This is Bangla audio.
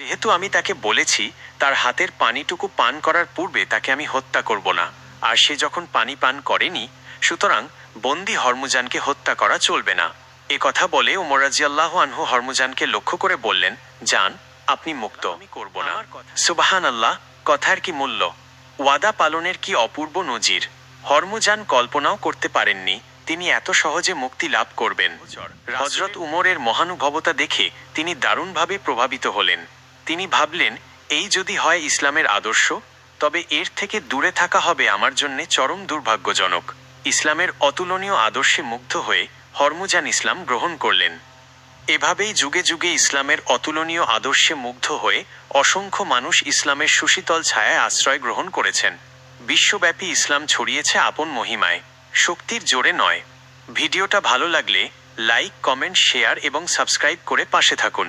যেহেতু আমি তাকে বলেছি তার হাতের পানিটুকু পান করার পূর্বে তাকে আমি হত্যা করব না। আর সে যখন পানি পান করেনি সুতরাং বন্দি হরমুজানকে হত্যা করা চলবে না। এ কথা বলে ওমর রাজিয়াল্লাহ আনহু হরমুজানকে লক্ষ্য করে বললেন যান আপনি মুক্ত। আমি করব না। সুবাহান আল্লাহ কথার কি মূল্য? ওয়াদা পালনের কি অপূর্ব নজির? হরমুজান কল্পনাও করতে পারেননি তিনি এত সহজে মুক্তি লাভ করবেন। হজরত উমরের মহানুভবতা দেখে তিনি দারুণভাবে প্রভাবিত হলেন। তিনি ভাবলেন, এই যদি হয় ইসলামের আদর্শ, তবে এর থেকে দূরে থাকা হবে আমার জন্যে চরম দুর্ভাগ্যজনক। ইসলামের অতুলনীয় আদর্শে মুগ্ধ হয়ে হরমুজান ইসলাম গ্রহণ করলেন। এভাবেই যুগে যুগে ইসলামের অতুলনীয় আদর্শে মুগ্ধ হয়ে অসংখ্য মানুষ ইসলামের সুশীতল ছায়ায় আশ্রয় গ্রহণ করেছেন। বিশ্বব্যাপী ইসলাম ছড়িয়েছে আপন মহিমায়, শক্তির জোরে নয়। ভিডিওটা ভালো লাগলে লাইক, কমেন্ট, শেয়ার এবং সাবস্ক্রাইব করে পাশে থাকুন।